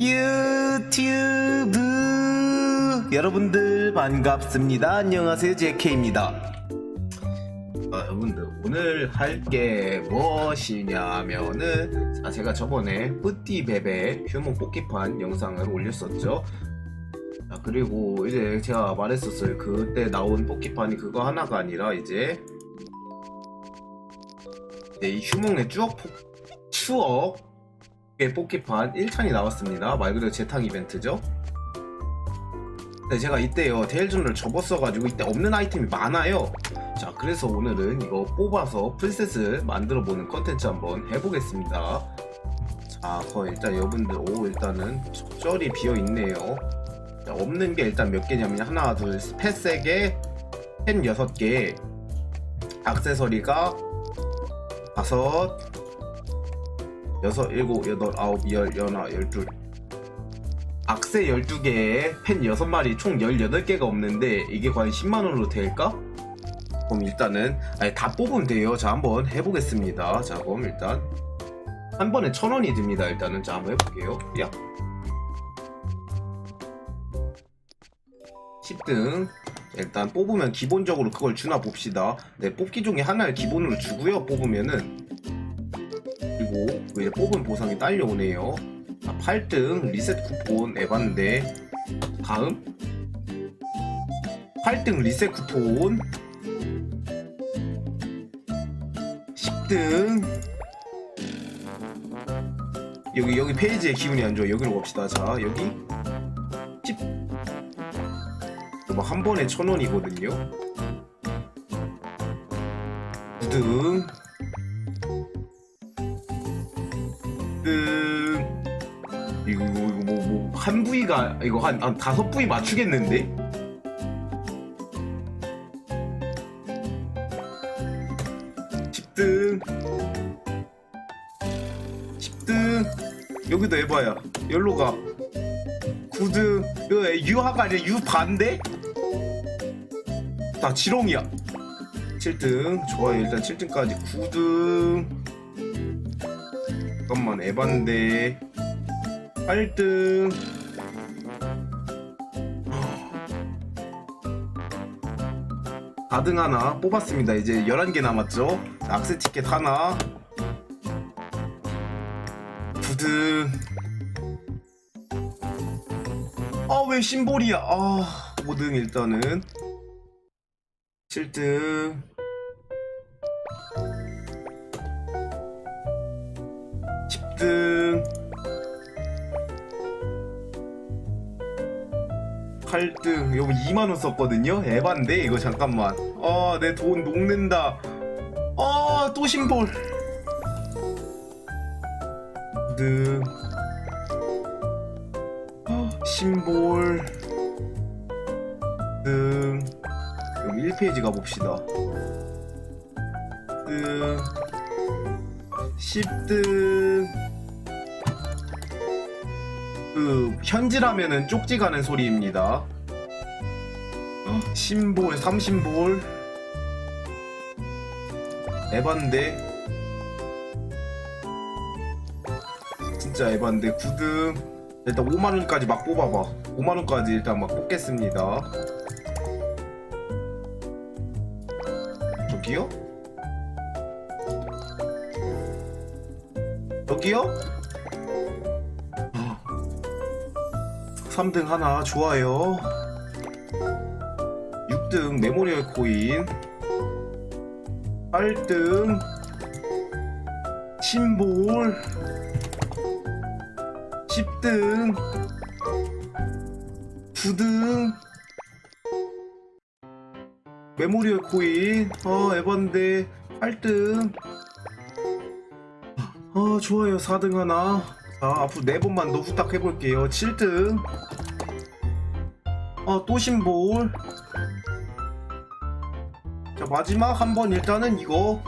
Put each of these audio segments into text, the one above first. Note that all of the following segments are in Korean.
유튜브 여러분들 반갑습니다. 안녕하세요. 제케입니다. 아, 여러분들 오늘 할 게 무엇이냐면은 아, 제가 저번에 뿌띠베베 휴먼 뽑기판 영상을 올렸었죠. 자, 그리고 이제 제가 말했었어요. 그때 나온 뽑기판이 그거 하나가 아니라 이제 이제 이 휴몽의 추억 포- 추억의 뽑기판 1탄이 나왔습니다. 말 그대로 재탕 이벤트죠. 근데 제가 이때요 데일존을 접었어가지고 이때 없는 아이템이 많아요. 자 그래서 오늘은 이거 뽑아서 풀셋을 만들어보는 컨텐츠 한번 해보겠습니다. 자 거의 일단 여러분들 오 일단은 쩔이 비어있네요. 자, 없는 게 일단 몇 개냐면 하나 둘셋 세개 펜 여섯 개 액세서리가 다섯 여섯 일곱 여덟 아홉 열 열하나 열둘. 악세 12개에 펜 6마리 총 18개가 없는데 이게 과연 10만원으로 될까? 그럼 일단은 아니, 다 뽑으면 돼요. 자 한번 해보겠습니다. 자 그럼 일단 한 번에 천 원이 듭니다. 일단은 자 한번 해볼게요. 야. 10등. 일단 뽑으면 기본적으로 그걸 주나 봅시다. 네 뽑기 중에 하나를 기본으로 주고요. 뽑으면은 이제 뽑은 보상이 딸려오네요. 자, 8등 리셋 쿠폰 에반데 다음. 8등 리셋 쿠폰. 10등. 여기 여기 페이지에 기분이 안 좋아. 여기로 갑시다. 자 여기. 10 이거 한 번에 천 원이거든요. 9등 등 한 부위가 이거 한, 한 다섯 부위 맞추겠는데? 십등. 10등. 여기도 해봐야. 열로 가. 9등. 이거 유하가 아니라 유반대? 나 지렁이야. 7등. 좋아요. 일단 7등까지. 9등. 잠깐만. 에반데. 8등 4등 하나 뽑았습니다. 이제 11개 남았죠? 악세 티켓 하나. 9등 아 왜 심볼이야? 아 5등 일단은. 7등. 10등 8등 여기 2만원 썼거든요. 에반데 이거 잠깐만. 아 내 돈 녹는다. 아또 심볼. 9등 아, 심볼. 등 여기 1페이지 가봅시다. 등 10등 그 현질하면은 쪽지 가는 소리입니다. 심볼 30볼 에반데 진짜 에반데 9등 일단 5만원까지 막 뽑아봐 5만원까지 일단 막 뽑겠습니다 저기요? 여기요? 3등 하나 좋아요. 6등 메모리얼 코인. 8등 심볼. 10등 9등 메모리얼 코인. 아 에반데. 8등. 아 좋아요. 4등 하나 자 앞으로 4번만 더 부탁해볼게요. 7등. 아또 심볼 자 마지막 한 번 일단은 이거.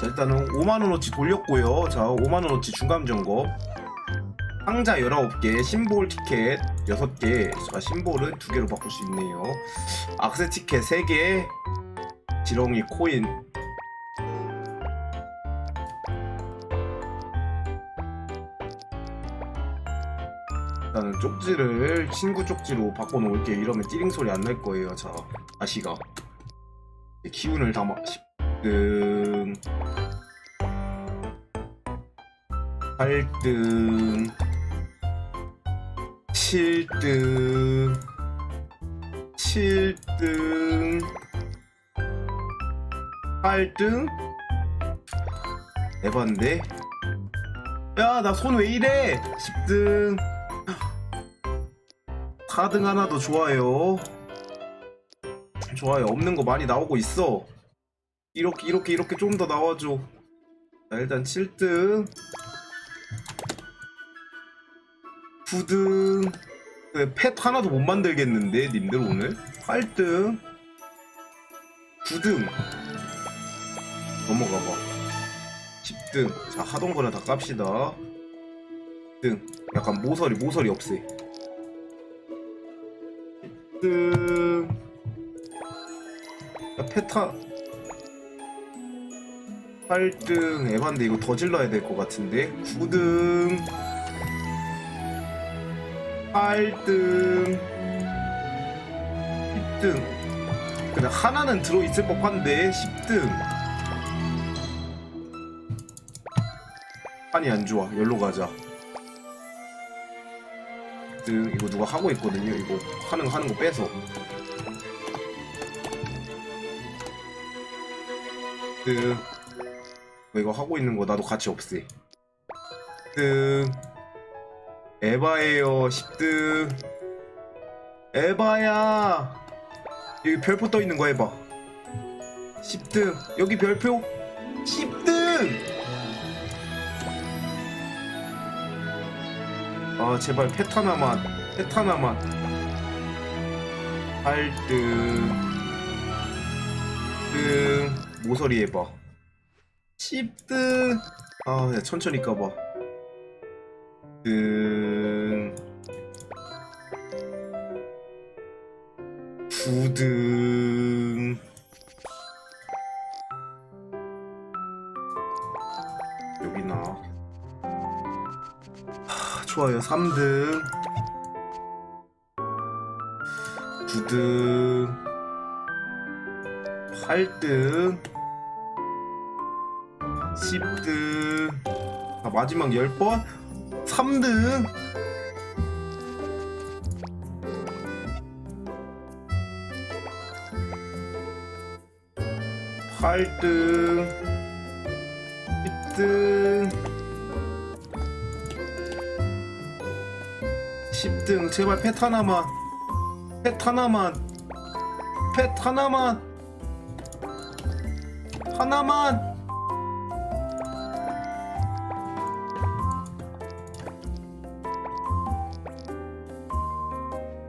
자 일단은 5만원어치 돌렸고요. 자 5만원어치 중감점검 상자 19개 심볼 티켓 6개. 자 심볼은 2개로 바꿀 수 있네요. 악세 티켓 3개. 지렁이 코인 일단은 쪽지를 친구 쪽지로 바꿔놓을게요. 이러면 띠링 소리 안 날 거예요. 자, 다시가. 기운을 담아 10등 8등 7등 7등 8등 에반데. 야 나 손 왜 이래? 10등 4등 하나도 좋아요. 좋아요. 없는 거 많이 나오고 있어. 이렇게 이렇게 이렇게 좀 더 나와줘. 자 일단 7등. 9등. 네, 펫 하나도 못 만들겠는데 님들 오늘? 8등. 9등. 넘어가봐. 10등. 자 하던 거나 다 깝시다. 10등. 약간 모서리 모서리 없애 10등 야 페타 8등 에반데 이거 더 질러야 될 것 같은데? 9등. 8등. 10등. 그냥 하나는 들어있을 법한데 10등. 판이 안 좋아. 열로 가자 10등 이거 누가 하고 있거든요. 이거 하는 거 하는 거 빼서. 10등 뭐 이거 하고 있는 거 나도 같이 없애. 10등 에바예요. 10등 에바야! 여기 별표 떠 있는 거 해봐. 10등 여기 별표. 10등 아 제발 펫 하나만 펫 하나만. 8등 등 모서리 해봐. 10등. 아 야, 천천히 까봐. 등. 9등 좋아요. 3등. 9등. 8등. 10등. 아, 마지막 10번? 3등. 8등. 10등 10등 제발 펫 하나만. 펫 하나만. 펫 하나만. 하나만.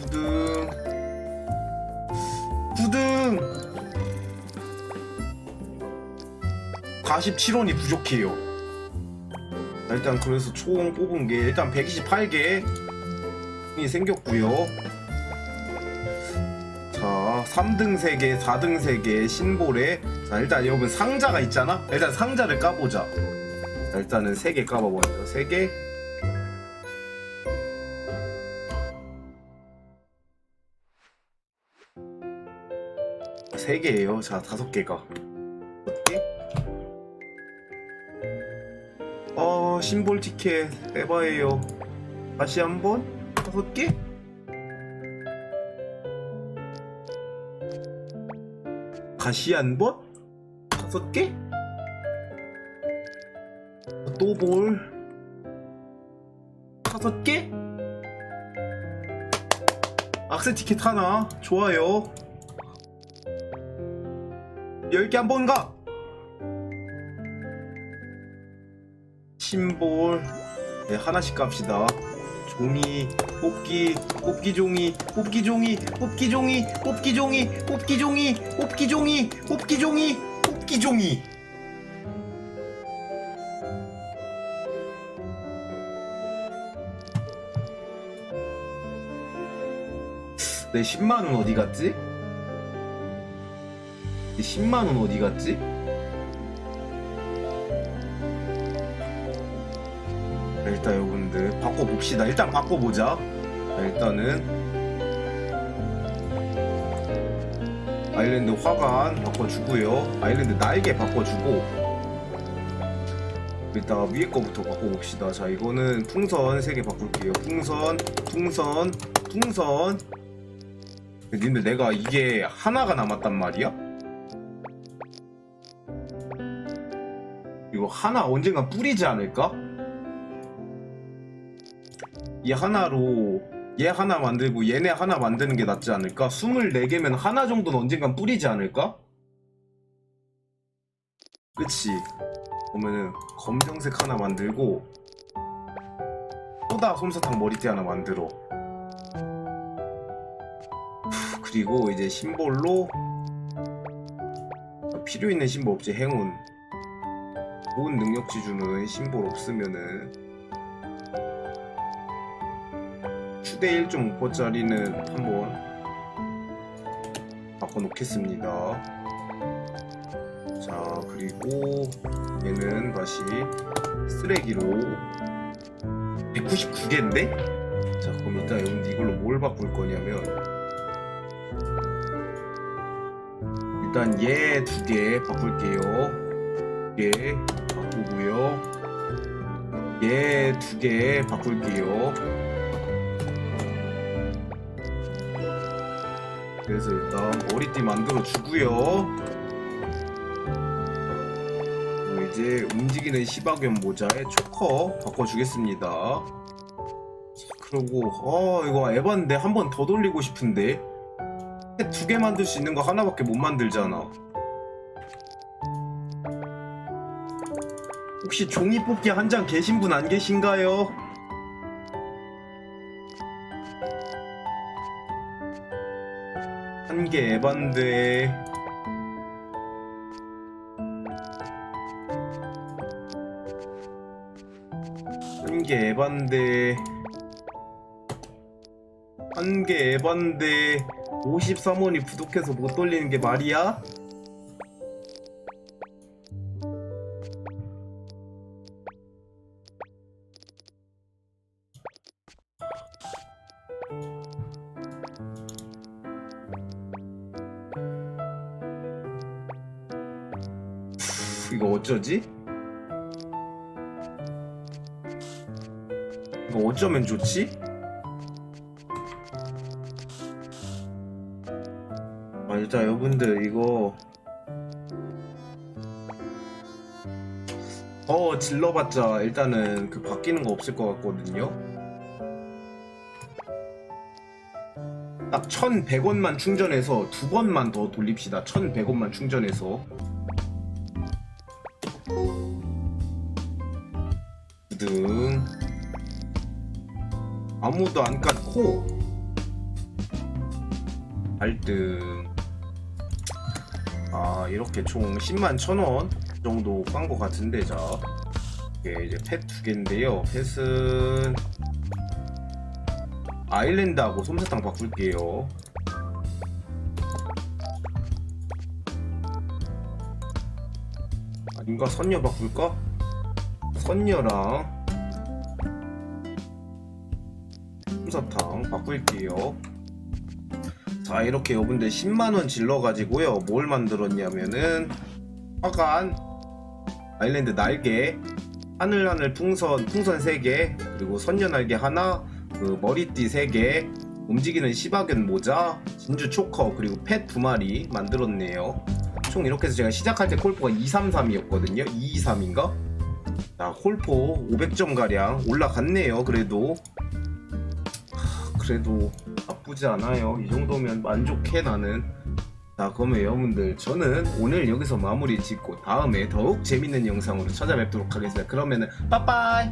구등. 9등. 47원이 부족해요. 일단 그래서 총 뽑은 게 일단 128개 이 생겼고요. 자 3등 3개 4등 3개 신볼에 자 일단 여러분 상자가 있잖아? 일단 상자를 까보자. 자, 일단은 3개 까봐봐요 3개. 세 개예요. 자, 다섯 개가. 어, 심볼 티켓 에바예요. 다시 한번 개? 다시 한번 다섯 개? 또 볼. 다섯 개? 악세 티켓 하나. 좋아요. 10개 한 번 가! 심볼 네, 하나씩 갑시다 종이 뽑기 뽑기 종이 뽑기 종이 뽑기 종이 뽑기 종이 뽑기 종이 뽑기 종이 뽑기 종이 뽑기 종이 내 10만원 어디 갔지? 이 10만원 어디 갔지? 일단 여러분들 바꿔봅시다. 일단 바꿔보자. 자, 일단은 아일랜드 화관 바꿔주고요. 아일랜드 날개 바꿔주고 일단 위에 거부터 바꿔봅시다. 자 이거는 풍선 3개 바꿀게요. 풍선 풍선 풍선. 님들 내가 이게 하나가 남았단 말이야? 이거 하나 언젠가 뿌리지 않을까? 이 하나로 얘 하나 만들고 얘네 하나 만드는 게 낫지 않을까? 24개면 하나 정도는 언젠간 뿌리지 않을까? 그치? 그러면은 검정색 하나 만들고 소다 솜사탕 머리띠 하나 만들어 후, 그리고 이제 심볼로 필요 있는 심볼 없지 행운 좋은 능력치 주는 심볼 없으면은 추대 1.5%짜리는 한번 바꿔놓겠습니다. 자 그리고 얘는 다시 쓰레기로 199개인데? 자 그럼 일단 이걸로 뭘 바꿀 거냐면 일단 얘 두 개 바꿀게요. 얘 바꾸고요. 얘 두 개 바꿀게요 그래서 일단 머리띠 만들어 주고요. 이제 움직이는 시바견 모자에 초커 바꿔주겠습니다. 자, 그리고 어 이거 에반데 한 번 더 돌리고 싶은데 두 개 만들 수 있는 거 하나밖에 못 만들잖아. 혹시 종이 뽑기 한 장 계신 분 안 계신가요? 한개 에반데. 한개 에반데. 한개 에반데. 53원이 부족해서 못 돌리는 게 말이야? 이거 어쩌면 좋지? 아 일단 여러분들 이거. 더 질러봤자 일단은 그 바뀌는 거 없을 것 같거든요. 딱 1100원만 충전해서 두 번만 더 돌립시다. 1100원만 충전해서. 등 아무도 안 깠고. 발등. 아 이렇게 총 10만 천원 정도 깐 것 같은데 자 이게 이제 펫 두 개인데요. 펫은 아일랜드하고 솜사탕 바꿀게요. 아닌가? 선녀 바꿀까? 선녀랑 솜사탕 바꿀게요. 자 이렇게 여러분들 10만원 질러가지고요. 뭘 만들었냐면은 화관 아일랜드 날개 하늘하늘 풍선 풍선 3개 그리고 선녀 날개 하나 그 머리띠 3개 움직이는 시바견 모자 진주 초커 그리고 펫두 마리 만들었네요. 총 이렇게 해서 제가 시작할 때 콜포가 233이었거든요. 223인가? 자 콜포 500점 가량 올라갔네요 그래도. 하, 그래도 나쁘지 않아요. 이 정도면 만족해 나는. 자 그러면 여러분들. 저는 오늘 여기서 마무리 짓고 다음에 더욱 재밌는 영상으로 찾아뵙도록 하겠습니다. 그러면은 빠빠이